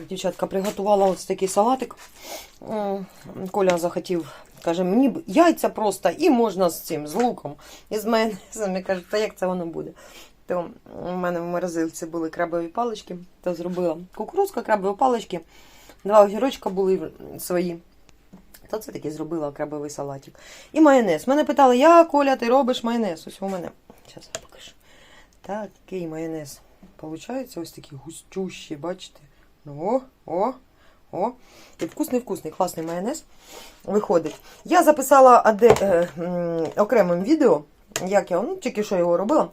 Так, дівчатка, приготувала ось такий салатик. Коля захотів, каже, мені б яйця просто і можна з цим, з луком. І з майонезом. Я кажу, та як це воно буде? То у мене в морозилці були крабові палички, то зробила кукурузка, крабові палички, два огірочка були свої. То це таки зробила крабовий салатик. І майонез. Мене питали, як Коля, ти робиш майонез? Ось у мене. Зараз я покажу. Такий майонез. Получається ось такий густющий, бачите? Ну, О, о, о. І вкусний, вкусний, класний майонез виходить. Я записала оде, е, окремим відео, як я ну, тільки що його робила.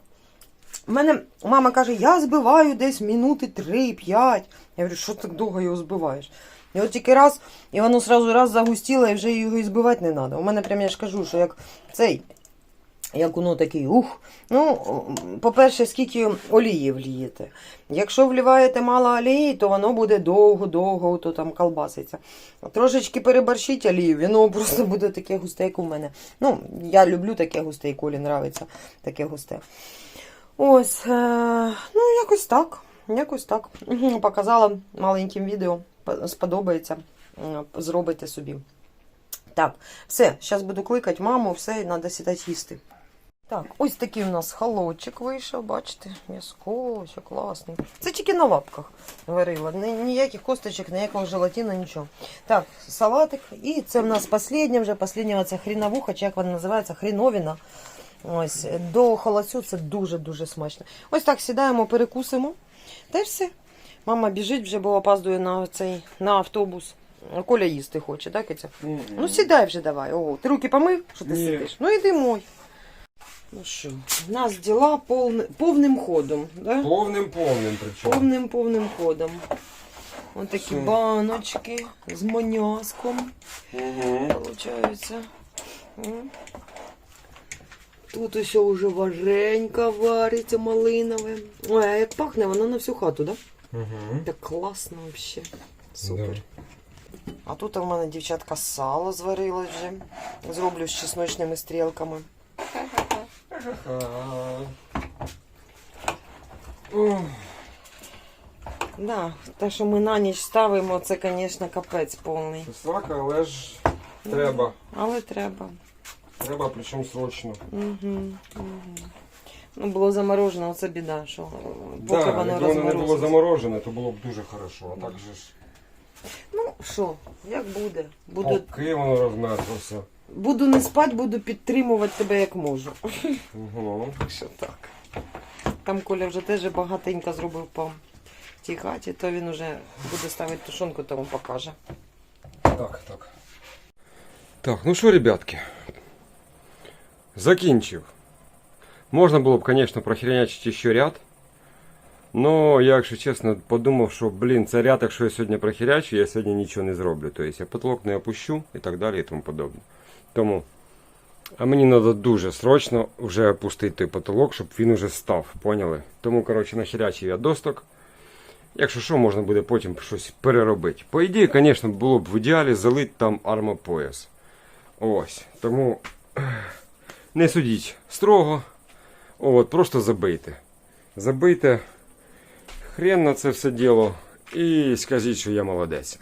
У мене мама каже, я збиваю десь минути 3-5. Я говорю, що так довго його збиваєш? І от тільки раз, і воно сразу раз загустіло, і вже його і збивати не треба. У мене прям я ж кажу, що як цей, як воно такий, ух. Ну, по-перше, скільки олії влієте. Якщо вливаєте мало олії, то воно буде довго-довго то там колбаситься. Трошечки переборщить олію, воно просто буде таке густе, як у мене. Ну, я люблю таке густе, і Колі нравиться таке густе. Ось, е, ну, якось так. Якось так. Показала маленьким відео. Сподобається. Зробите собі. Так, все, зараз буду кликати маму, все, треба сідати їсти. Так, ось такий у нас холодчик вийшов, бачите, м'язко, все класний. Це тільки на лапках варила. Ні- Ніяких косточок, ніякого желатину, нічого. Так, салатик. І це в нас останнє вже, останнє це хріновуха, чи як вона називається, хріновіна. Ось, до холодцю це дуже-дуже смачно. Ось так сідаємо, перекусимо. Та й все. Мама біжить вже, бо опаздує на цей на автобус. Коля їсти хоче, так, Киця? Ну сідай вже давай. Ого, ти руки помив, що ти Ні. сидиш? Ну іди мой. Ну що, у нас діла повни, повним ходом, да? Повним повним причому. Повним повним ходом. Ось такі Все. баночки з моняском, Угу. получаються. Тут усе вже варенька вариться малинове. Ой, а як пахне, воно на всю хату, да? Угу. Так класно вообще. Супер. А тут у мене дівчатка сало зварилось вже. Зроблю з чесночними стрілками. Да, те, що ми на ніч ставимо, це, звісно, капець повний. Кисака, але ж треба. Але треба. Треба, причому срочно. Угу, угу. Ну, було заморожено, це біда, що поки Да, воно якби воно не було розморозиться. заморожене, то було б дуже хорошо. А так же ж, Ну, що, як буде? Буду, поки воно розмерзлося. Буду не спати, буду підтримувати тебе як можу. Угу. Що так. Там Коля вже теж багатенько зробив по тій хаті, то він вже буде ставити тушонку, то вам покаже. Так, так. Так, ну що, ребятки. Закінчив. Можна було б, звісно, прохерячити ще ряд. Но я, якщо чесно, подумав, що, блін, це ряд, якщо я сьогодні прохерячу, я сьогодні нічого не зроблю. Тобто я потолок не опущу і так далі і тому подобне. Тому, а мені треба дуже срочно вже опустити той потолок, щоб він уже став, поняли? Тому, коротше, нахерячив я досток. Якщо що, можна буде потім щось переробити. По ідеї, звісно, було б в ідеалі залити там армопояс. Ось. Тому не судіть строго. От, просто забийте. Забийте хрен на це все діло і скажіть, що я молодець.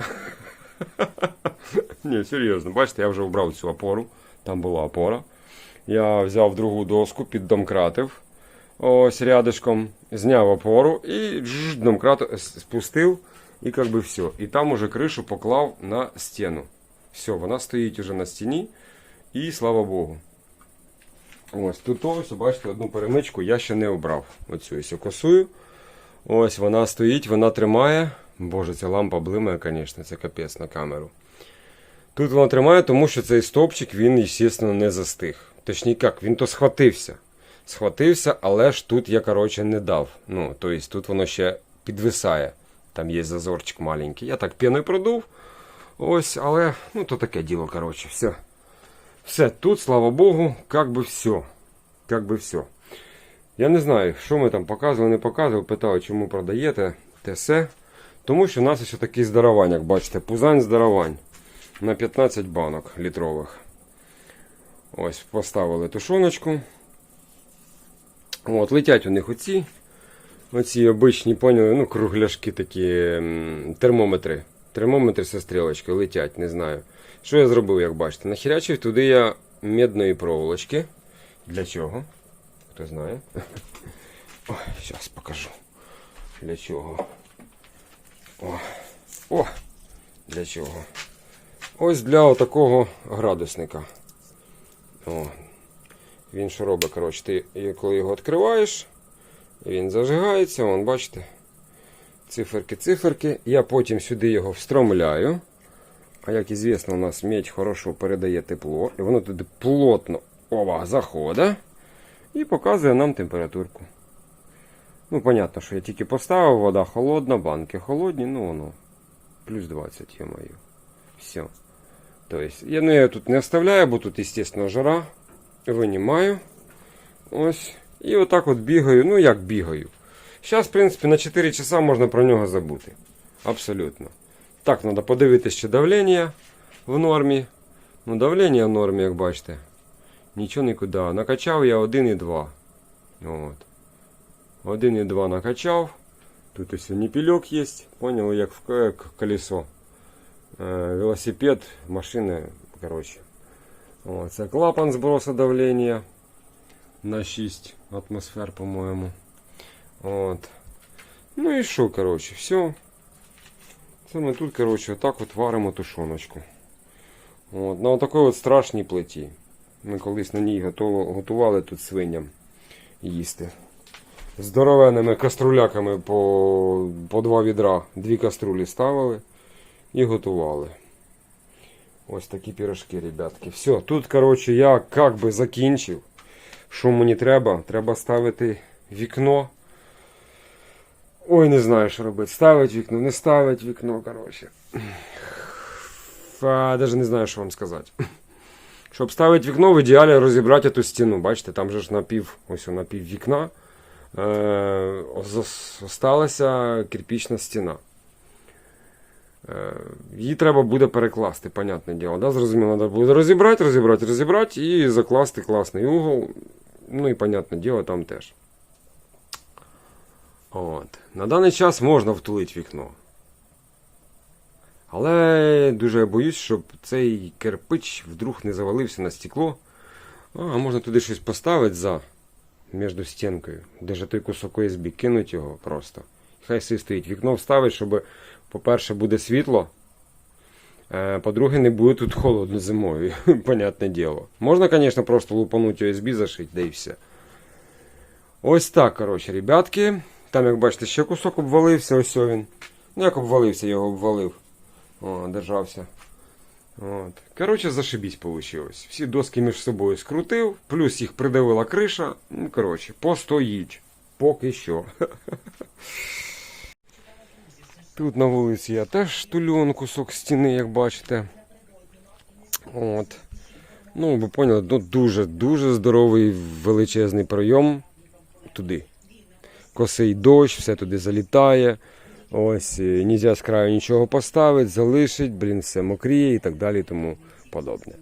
Ні, серйозно, бачите, я вже вбрав цю опору. Там була опора. Я взяв другу доску, піддомкратив. Ось рядышком, зняв опору і домкрат спустив, і как би все. І там уже кришу поклав на стіну. Все, вона стоїть уже на стіні, і слава Богу. Ось тут ось, бачите, одну перемичку я ще не обрав. Оцю ось косую. Ось вона стоїть, вона тримає. Боже, ця лампа блимає, звісно, це капець на камеру. Тут вона тримає, тому що цей стовпчик, він, звісно, не застиг. Точніше, як, він то схватився схватився, але ж тут я, коротше, не дав. Ну, тобто тут воно ще підвисає. Там є зазорчик маленький. Я так піною продув. Ось, але ну то таке діло, коротше, все. Все, тут, слава Богу, как би все. Как би все. Я не знаю, що ми там показували, не показували, питали, чому продаєте те все. Тому що у нас ще такий здарувань, як бачите, пузань здарувань на 15 банок літрових. Ось, поставили тушоночку. От, летять у них оці. Оці обичні, поняли, ну, кругляшки такі, термометри. Термометри зі стрілочкою летять, не знаю. Що я зробив, як бачите? Нахерячив туди я медної проволочки. Для чого? Хто знає? Ой, зараз покажу. Для чого? О, о! Для чого? Ось для отакого градусника. О. Він що робить, коротше, ти коли його відкриваєш, він зажигається, вон, бачите. Циферки, циферки. Я потім сюди його встромляю. А як звісно, у нас медь хорошо передає тепло. І воно туди плотно ова, заходить і показує нам температурку. Ну, понятно, що я тільки поставив, вода холодна, банки холодні, ну воно. Плюс 20, я маю. Все. Тобто, я, ну, я тут не оставляю, бо тут, естественно, жара. Винімаю. Ось. І отак от бігаю. Ну як бігаю. Зараз, в принципі, на 4 часа можна про нього забути. Абсолютно. Так, треба подивитися, чи давлення в нормі. Ну, давлення в нормі, як бачите. Нічого нікуди. Накачав я 1,2. От. 1,2 накачав. Тут ось ніпільок є. Поняли, як в колесо. Е, велосипед, машини, коротше. О, це клапан збросу давлення на 6 атмосфер, по-моєму. От. Ну і що, коротше, все. Це ми тут, коротше, отак от варимо тушоночку. От, на отакій от страшній плиті. Ми колись на ній готували тут свиням їсти. Здоровенними каструляками по, по два відра. Дві каструлі ставили і готували. Ось такі пірожки, ребятки. Все, тут, коротше, я как би закінчив. Що мені треба? Треба ставити вікно. Ой, не знаю, що робити. Ставить вікно, не ставить вікно, коротше. Даже не знаю, що вам сказати. Щоб ставити вікно, в ідеалі розібрати ту стіну. Бачите, там же ж напів, ось напів вікна. Е, осталася кирпічна стіна. Е, Її треба буде перекласти, понятне діло. Да? Зрозуміло, треба буде розібрати, розібрати, розібрати і закласти класний угол. Ну і, понятне діло, там теж. От. На даний час можна втулити вікно. Але дуже я боюсь, щоб цей кирпич вдруг не завалився на стекло. А можна туди щось поставити за між стінкою. Де ж той кусок ОСБ, кинуть його просто. Хай собі стоїть. Вікно вставить, щоб, по-перше, буде світло. Е, По-друге, не буде тут холодно зимою, понятне діло. Можна, звісно, просто лупануть ОСБ зашити, да і все. Ось так, коротше, ребятки. Там, як бачите, ще кусок обвалився, ось він. Ну, як обвалився, його обвалив. О, держався. От. Коротше, зашибісь вийшло. Всі доски між собою скрутив, плюс їх придавила криша. Ну, коротше, постоїть. Поки що. Тут на вулиці я теж тулю кусок стіни, як бачите. От. Ну, ви поняли, ну, дуже, дуже здоровий величезний пройом туди. Косий дощ, все туди залітає. Ось, нельзя з краю нічого поставити, залишить, блін, все мокріє і так далі, тому подобне.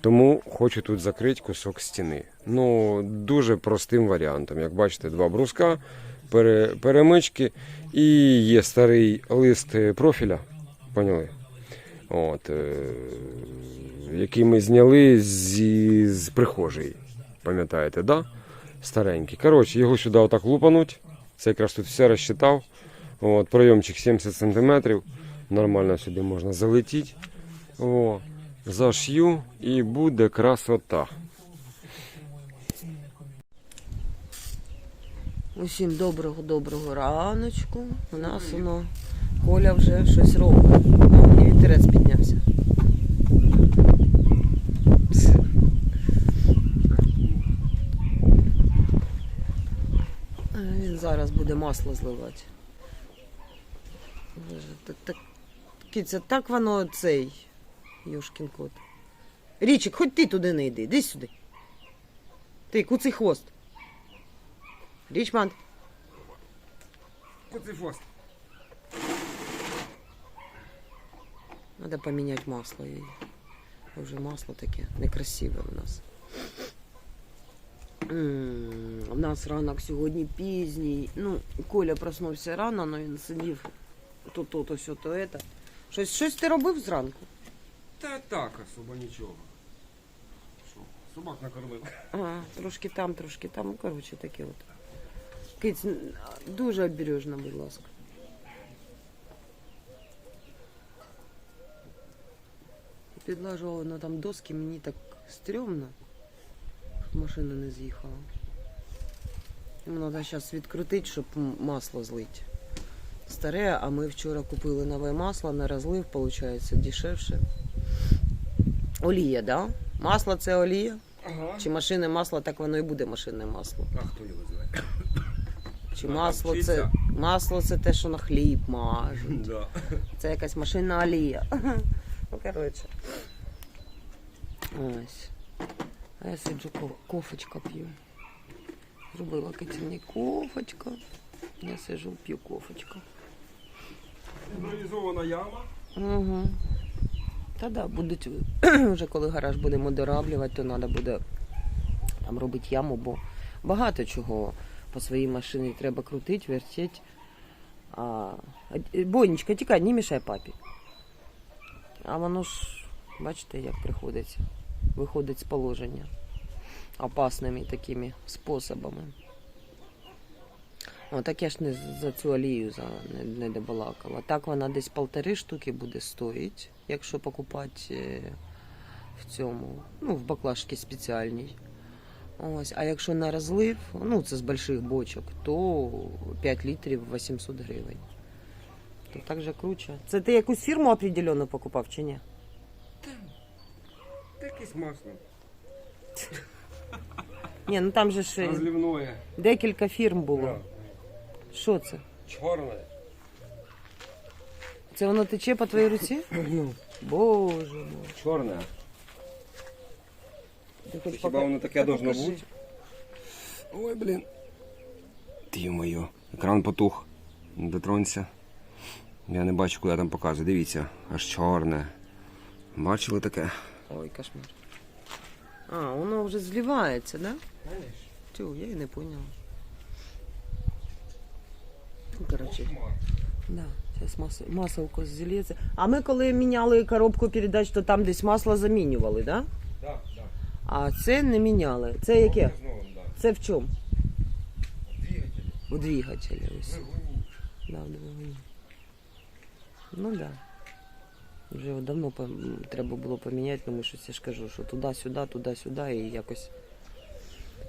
Тому хочу тут закрити кусок стіни. Ну, дуже простим варіантом. Як бачите, два бруска, пере, перемички і є старий лист е, профіля. Поняли? От, е, який ми зняли з, з прихожої. Пам'ятаєте, да? Старенький. Коротше, його сюди отак лупануть. Це якраз тут все розчитав. От, пройомчик 70 см. Нормально сюди можна залетіти. О, зашью і буде красота. Усім доброго, доброго раночку. У нас воно Коля вже щось робить. І вітерець піднявся. Він зараз буде масло зливати. Так, так, киця, так воно цей Юшкін кот. Річик, хоч ти туди не йди, йди сюди. Ти, куций хвост. Річман. Оцей фост. Надо поменять масло. Вже масло таке некрасиве у нас. У нас ранок сьогодні пізній. Ну, Коля проснувся рано, але він сидів то то, то сьо, то это. Щось, щось ти робив зранку? Та так, особо нічого. Що, собак накормив. А, трошки там, трошки там. Ну, коротше, таке от. Киць, дуже обережно, будь ласка. Підлажувала на там доски, мені так стрьомно, щоб машина не з'їхала. Треба зараз відкрутити, щоб масло злити. Старе, а ми вчора купили нове масло на розлив, виходить, дешевше. Олія, да? Масло це олія? Ага. Чи машинне масло, так воно і буде машинне масло. А хто його знає? Чи масло це, масло це те, що на хліб мажуть. Да. Це якась машинна олія. Ну, коротше. Ось. А я сиджу ко- кофечка п'ю. Зробила кицюні кофечка. Я сиджу, п'ю кофечка. Імпровізована яма. Угу. Та да, будуть вже коли гараж будемо дораблювати, то треба буде там робити яму, бо багато чого по своїй машині треба крутити, вертіти. А, а, Бонечка, тікай, не мішай папі. А воно ж, бачите, як приходиться. Виходить з положення опасними такими способами. О, так я ж не за цю олію за, не, не добалакала. Так вона десь полтори штуки буде стоїти, якщо покупати е, в цьому, ну, в баклажці спеціальній. Ось, а якщо на розлив, ну це з больших бочок, то 5 літрів 800 гривень. То так же круче. Це ти якусь фірму определенну покупав чи ні? Та якесь масло. Ні, ну там же ж е, Розливное. декілька фірм було. Да. Що це? Чорне. Це воно тече по твоїй руці? Боже мой. Чорне. Ти хоч Хіба пока- воно таке Та должно покажи. бути? Ой, блін. Ти моє. Екран потух. Дотронься. Я не бачу, куди там показує. Дивіться, аж чорне. Бачили таке? Ой, кошмар. А, воно вже зливається, да? Тю, я і не поняла. Ну, короче, да, зараз мас... масло зілється. А ми коли міняли коробку передач, то там десь масло замінювали, да? Так, так. А це не міняли. Це яке? Це в чому? Двигатель. У двигателі ось. Да, в двигуні. Ну да. Вже давно треба було поміняти, тому що я ж кажу, що туди-сюди, туди-сюди, і якось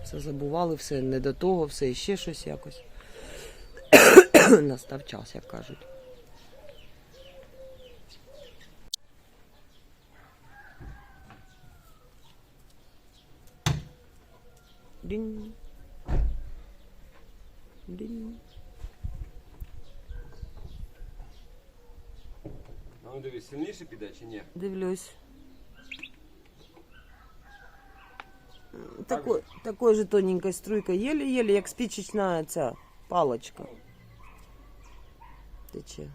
все забували, все не до того, все і ще щось якось. Настав час, як кажуть. Дінь. Дінь. А ну дивись, сильніше піде чи ні? Дивлюсь. Такой, такой же тоненькой струйкой, еле-еле, як спичечна ця палочка. Тече.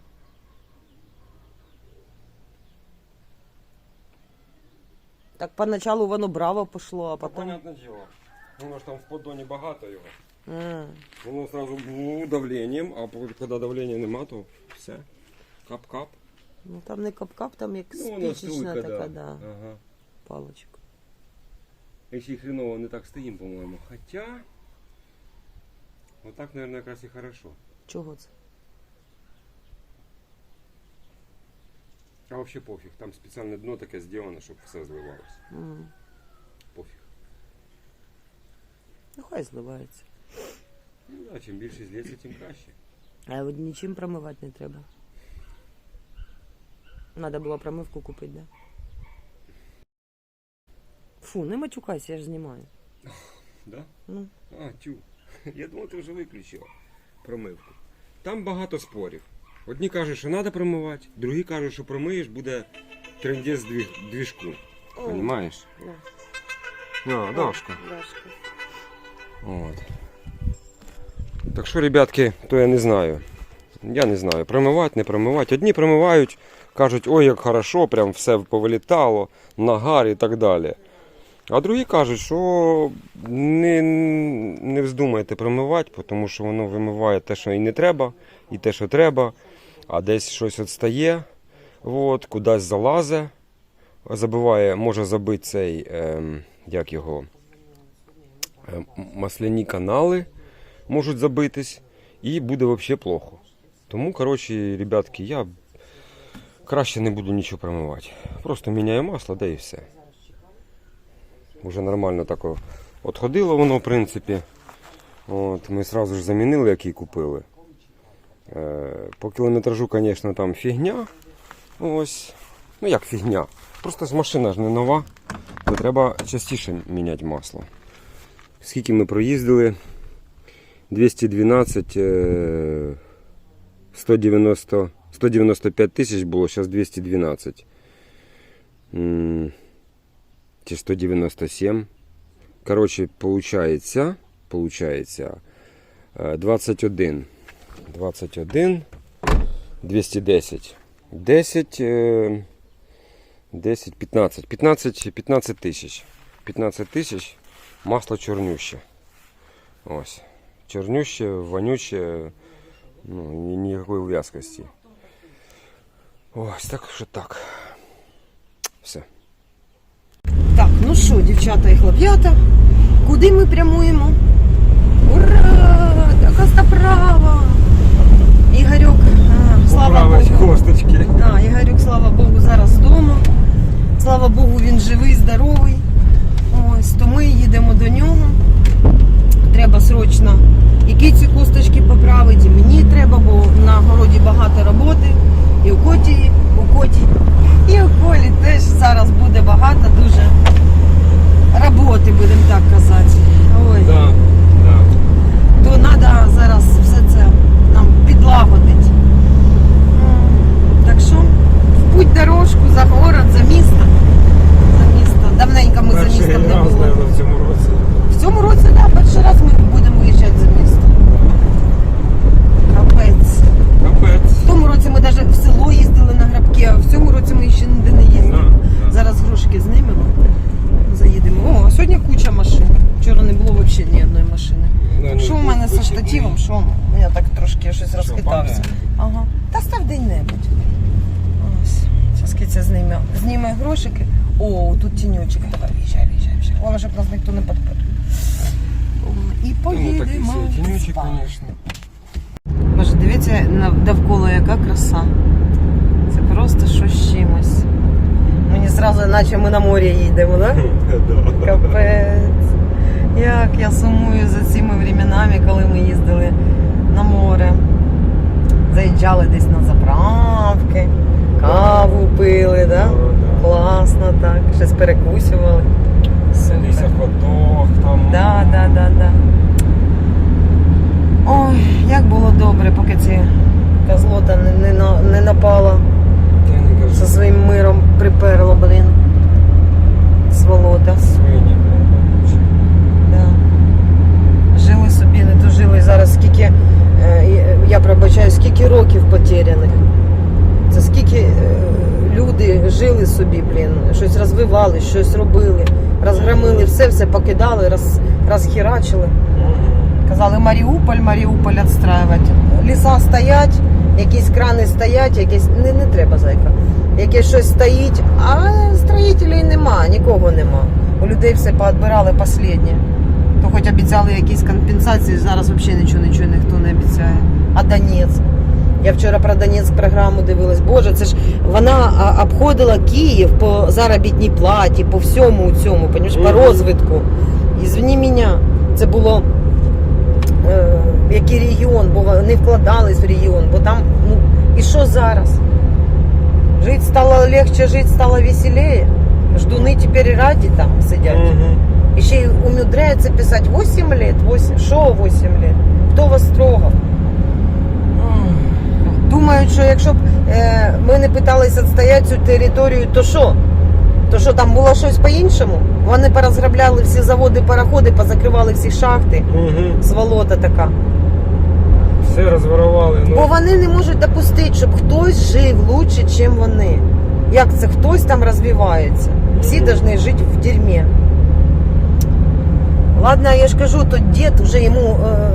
Так поначалу воно браво пошло, а Та потім. понятне діло. Воно ж там в поддоні багато його. А, Воно одразу бу, давленням, а коли давлення нема, то все. Кап-кап. ну там не кап-кап, там як Ну, воно спичечна струйка, така, да. да, Ага. палочка. Якщо і хреново не так стоїм, по-моєму. Хоча. Отак, мабуть, якраз і хорошо. Чого це? А взагалі пофіг. Там спеціальне дно таке зроблено, щоб все зливалося. М, Пофіг. Ну хай зливається. Ну, да, чим більше злється, тим краще. А от нічим промивати не треба. Надо було промивку купити, да? Фу, не матюкайся, я ж знімаю. Да? Ну. А, тю. Я думав, ти вже виключила промивку. Там багато спорів. Одні кажуть, що треба промивати, другі кажуть, що промиєш, буде трендець дві... двіжку. Понимаєш? Да. А, Дашка. Дашка. От. Так що, ребятки, то я не знаю. Я не знаю, промивати, не промивати. Одні промивають, кажуть, ой, як хорошо, прям все повилітало, нагар і так далі. А другі кажуть, що не, не вздумайте промивати, тому що воно вимиває те, що і не треба, і те, що треба, а десь щось відстає, от, кудись залазе, забиває, може забити цей, ем, як його, ем, масляні канали можуть забитись, і буде взагалі плохо. Тому, коротше, ребятки, я краще не буду нічого промивати. Просто міняю масло, да і все. Уже нормально так отходило воно, в принципі. От, ми одразу ж замінили, який купили. Е, по кілометражу, звісно, там фігня. Ось. Ну як фігня. Просто машина ж не нова, то треба частіше міняти масло. Скільки ми проїздили? 212, е, 190, 195 тисяч було, зараз 212. Чи 197. Коротше, получається, получається е, 21. 21, 210. 10, е, 10, 15. 15, 15 тисяч. 15 тисяч масло чорнюще. Ось. Чорнюще, вонюще, ну, ні- ніякої в'язкості. Ось, так що так. Все. Так, ну що, дівчата і хлоп'ята, куди ми прямуємо? Ура! Костоправа! Слава Богу. косточки. Да, Ігорюк, слава Богу, зараз вдома. Слава Богу, він живий, здоровий. Ось, то ми їдемо до нього. Треба срочно і киці косточки поправити, мені треба, бо на городі багато роботи. І у коті, у коті, і у колі теж зараз буде багато дуже роботи, будемо так казати. Ой Да, да. то треба зараз все це нам підлагодити. М, Так що в путь дорожку за город, за місто. За місто. Давненько ми за містом не були. в цьому році. В цьому році, да, перший раз ми будемо виїжджати за місто. Капець. Капець. В тому році ми навіть в село їздили на грабки, а в цьому році ми ще ніде не їздили. Да, да. Зараз грошики знімемо, заїдемо. О, сьогодні куча машин. Вчора не було взагалі ні одної машини. Що ну, у мене зі вихідний. штативом? Що? Я так трошки щось розхитався. Ага. Та став день-небудь. Киця зніме. Зніме грошики. О, тут тіньочок. Давай, в'їжджай, в'їжджай, в'їжджай. Головне, щоб нас ніхто не підпер. І Ну, поїдемо. собі тінючок, звісно. Боже, дивіться на- довкола яка краса. Це просто щось з чимось. Мені зразу, наче ми на морі їдемо, так? Да? Капець. Як я сумую за цими временами, коли ми їздили на море. Заїжджали десь на заправки, каву пили, да? Класно так. Щось перекусювали. Садися Супер. ходок там. Да, да, да, да. Ой, як було добре, поки ці козлота не, не, на- не напала. Я не кажу. Зі своїм миром приперло, блін. Сволота. Свині. Да. Жили собі, не тужили. Зараз скільки, е, і- я пробачаю, скільки років потеряних. Це скільки е, люди жили собі, блін, щось розвивали, щось робили, розгромили все, все покидали, роз, розхерачили. Казали Маріуполь, Маріуполь відстраювати. Ліса стоять, якісь крани стоять, якісь. Не, не треба зайка. Якесь щось стоїть, а строїтелів нема, нікого нема. У людей все поотбирали останнє. То хоч обіцяли якісь компенсації, зараз взагалі нічого нічого ніхто не обіцяє. А Донецьк. Я вчора про Донецьк програму дивилась. Боже, це ж вона обходила Київ по заробітній платі, по всьому цьому, понімаєш, по розвитку. І звні мене, це було е, який регіон, бо вони вкладались в регіон, бо там, ну, і що зараз? Жити стало легче, жити стало веселее. Ждуни тепер раді там сидять. І ще й умудряються писати 8 лет, 8, що 8 лет? Хто вас трогав? якщо б е, ми не питалися відстояти цю територію, то що? То що там було щось по-іншому? Вони порозграбляли всі заводи, пароходи, позакривали всі шахти, Угу. сволота така. Все розворували. Ну. Бо вони не можуть допустити, щоб хтось жив лучше, ніж вони. Як це хтось там розвивається? Всі повинні жити в дерьмі. Ладно, я ж кажу, то дід вже йому е,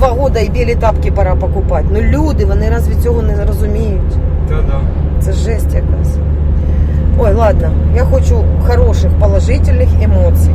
два года і білі тапки пора покупати. Ну люди, вони разве цього не розуміють? Та да. Це жесть якась. Ой, ладно, я хочу хороших положительних емоцій.